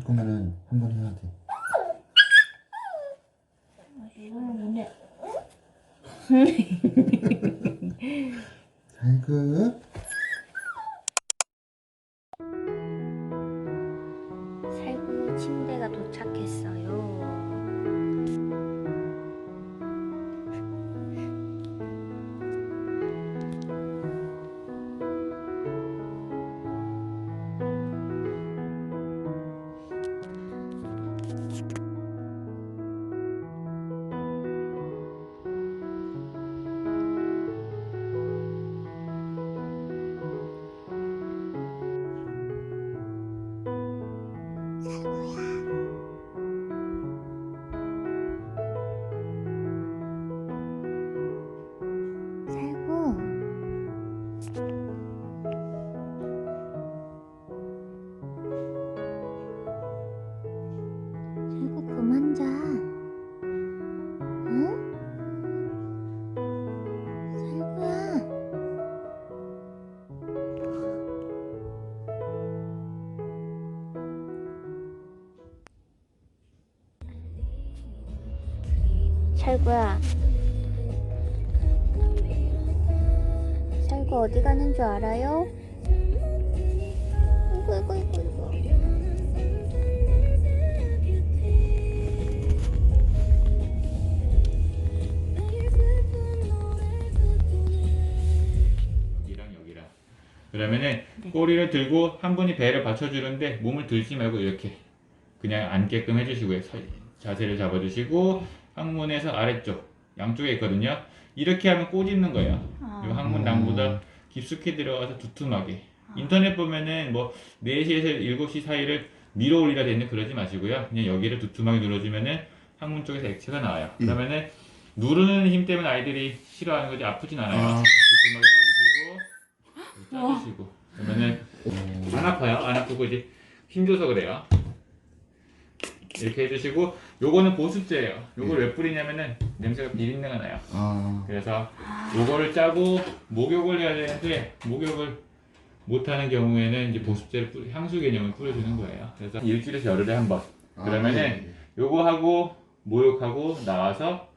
할 거면은 한 번 해야 돼. 아이고. 살구 침대가 도착했어요. 살구야. 살구 어디 가는 줄 알아요? 이거 이거 이거 이거. 그러면은 꼬리를 들고 한 분이 배를 받쳐주는데 몸을 들지 말고 이렇게 그냥 앉게끔 해주시고요. 서- 자세를 잡아주시고 항문에서 아래쪽 양쪽에 있거든요. 이렇게 하면 꼬집는 거예요. 아. 이 항문 낭보다 깊숙이 들어가서 두툼하게. 인터넷 보면은 뭐 4시에서 7시 사이를 밀어 올리라 되는 그러지 마시고요. 그냥 여기를 두툼하게 눌러주면은 항문 쪽에서 액체가 나와요. 예. 그러면은 누르는 힘 때문에 아이들이 싫어하는 거지 아프진 않아요. 아. 두툼하게 눌러주시고 짜주시고 그러면은 오. 안 아파요. 안 아프고 이제 힘줘서 그래요. 이렇게 해주시고 요거는 보습제예요. 요걸 왜 뿌리냐면은 냄새가 비린내가 나요. 아. 그래서 요거를 짜고 목욕을 해야 되는데 목욕을 못하는 경우에는 이제 보습제를 뿌리, 향수 개념을 뿌려주는 거예요. 그래서 일주일에서 열흘에 한 번. 그러면은 예, 요거 하고 목욕하고 나와서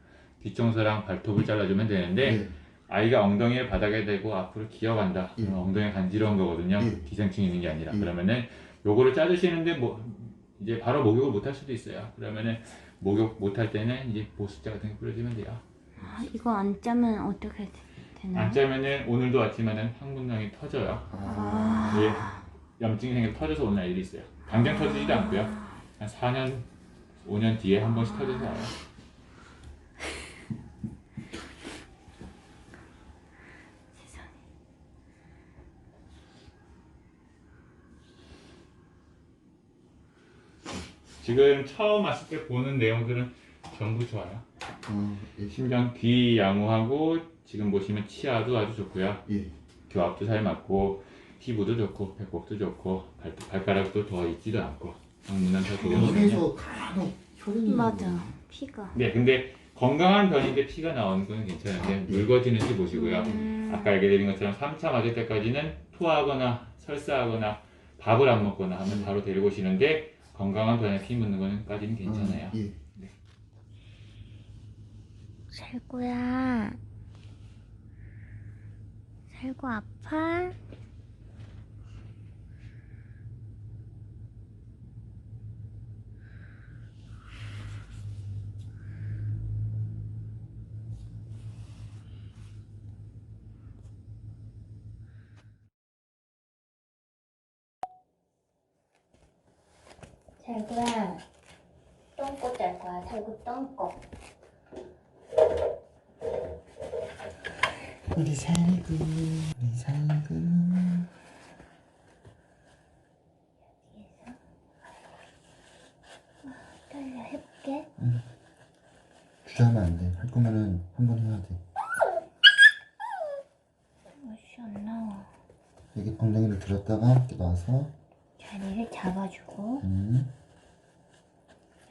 뒷청소랑 발톱을 잘라주면 되는데 예. 아이가 엉덩이를 바닥에 대고 앞으로 기어간다. 예. 그럼 엉덩이가 간지러운 거거든요. 예. 기생충이 있는 게 아니라. 예. 그러면은 요거를 짜주시는데 뭐 이제 바로 목욕을 못 할 수도 있어요. 그러면은 목욕 못 할 때는 이제 보습제 같은 거 뿌려주면 돼요. 아, 이거 안 짜면 어떻게 되- 되나요? 안 짜면은 오늘도 아침에는 항문낭이 터져요. 아. 예, 염증이 생겨 터져서 오는 아이들이 있어요. 당장 터지지도 않고요. 한 4년, 5년 뒤에 한 번씩 터져서 와요. 지금 처음 왔을 때 보는 내용들은 전부 좋아요. 어, 예. 심장 귀 양호하고 지금 보시면 치아도 아주 좋고요. 예. 교합도 잘 맞고 피부도 좋고 배꼽도 좋고 발, 발가락도 더 있지도 않고 더 들어오거든요. 입에서 간혹 혈흔이. 맞아. 피가. 네, 근데 건강한 변인데 피가 나오는 건 괜찮은데 묽어지는지 보시고요. 음. 아까 얘기드린 것처럼 3차 맞을 때까지는 토하거나 설사하거나 밥을 안 먹거나 하면 바로 데리고 오시는데 건강한 변에 피 묻는 거는까지는 괜찮아요. 예. 살구야. 살구 아파? 살구야. 똥꼬 짤 거야. 살구 똥꼬. 우리 살구, 우리 살구. 떨려 해볼게. 주저하면 안 돼. 할 거면은 한 번 해야 돼. 맛이 안 나와. 여기 엉덩이를 들었다가 이렇게 놔서, 자리를 잡아주고 음.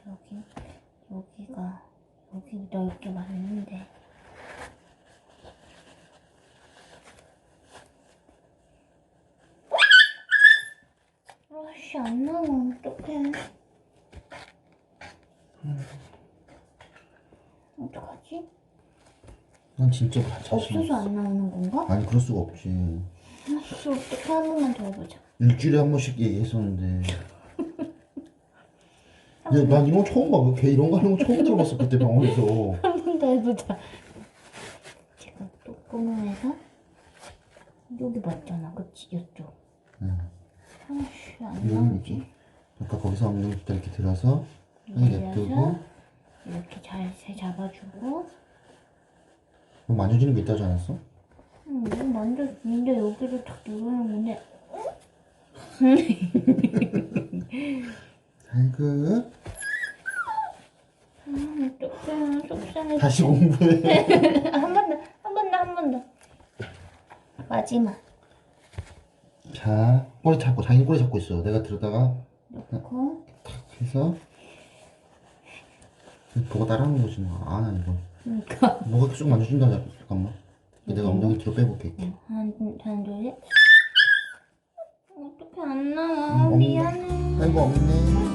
여기 여기가 여기 넓게 맞는데 맛이 안 나와 어떡해 어떡하지? 난 진짜 다 자신 없어서 없어. 안 나오는 건가? 아니 그럴 수가 없지. 아씨 어떻게 한 번만 더 해보자. 일주일에 한 번씩 얘기했었는데. 야, 난 이런 거 처음 봐. 걔 이런 거 하는 거 처음 들어봤어 그때 병원에서. 한 번 더 해보자. 제가 뚜껑에서 여기 맞잖아, 그치? 이쪽. 응. 아씨 안 여기 나오지. 아까 거기서 거 이렇게 들어서 여기 냅두고 이렇게 잘세 잡아주고. 뭐 만져지는 게 있다지 않았어? 음, 이거 먼저 이제 여기를 탁 누르는 건데. 아이고 음, 속상해. 다시 공부해. 한 번 더, 한 번 더, 한 번 더. 마지막 자 꼬리 잡고 자기 꼬리 잡고 있어. 내가 들었다가 넣고 탁 해서 보고 따라하는 거지 뭐. 아 이거 그러니까 뭐가 쭉 만져준다. 잠깐만. 내가 엉덩이 뒤로 빼볼게. 이렇게. 한, 한, 둘, 셋. 어떻게 안 나와? 음. 미안해. 아이고 없네.